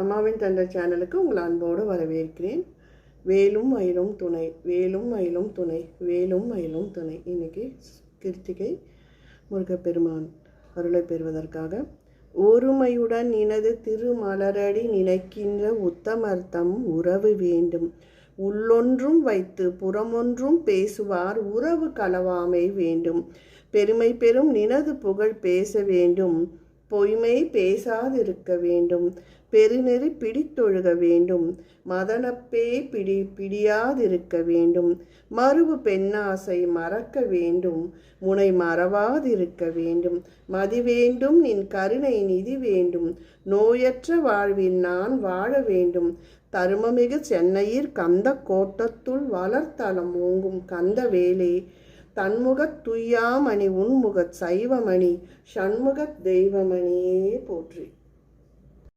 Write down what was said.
அம்மாவின் தந்தை சேனலுக்கு உங்கள் அன்போடு வரவேற்கிறேன். வேலும் மயிலும் துணை வேலும் மயிலும் துணை வேலும் மயிலும் துணை. இன்றைக்கி கிருத்திகை முருகப்பெருமான் அருளை பெறுவதற்காக ஒருமையுடன் இனது திருமலரடி நினைக்கின்ற உத்தமர்த்தம் உறவு வேண்டும். உள்ளொன்றும் வைத்து புறமொன்றும் பேசுவார் உறவு களவாமை வேண்டும். பெருமை பெறும் நினது புகழ் பேச வேண்டும். பொய்மை பேசாதிருக்க வேண்டும். பெருநெறி பிடித்தொழுக வேண்டும். மதனப்பே பிடி பிடியாதிருக்க வேண்டும். மறுவு பெண்ணாசை மறக்க வேண்டும். முனை மறவாதிருக்க வேண்டும். மதி வேண்டும் நின் கருணை நிதி வேண்டும். நோயற்ற வாழ்வில் நான் வாழ வேண்டும். தருமமிகு சென்னையில் கந்த கோட்டத்துள் வளர்த்தலம் ஓங்கும் கந்த வேலே. தன்முகத் துய்யாமணி உன்முகத் சைவமணி ஷண்முகத் தெய்வமணியே போற்றி.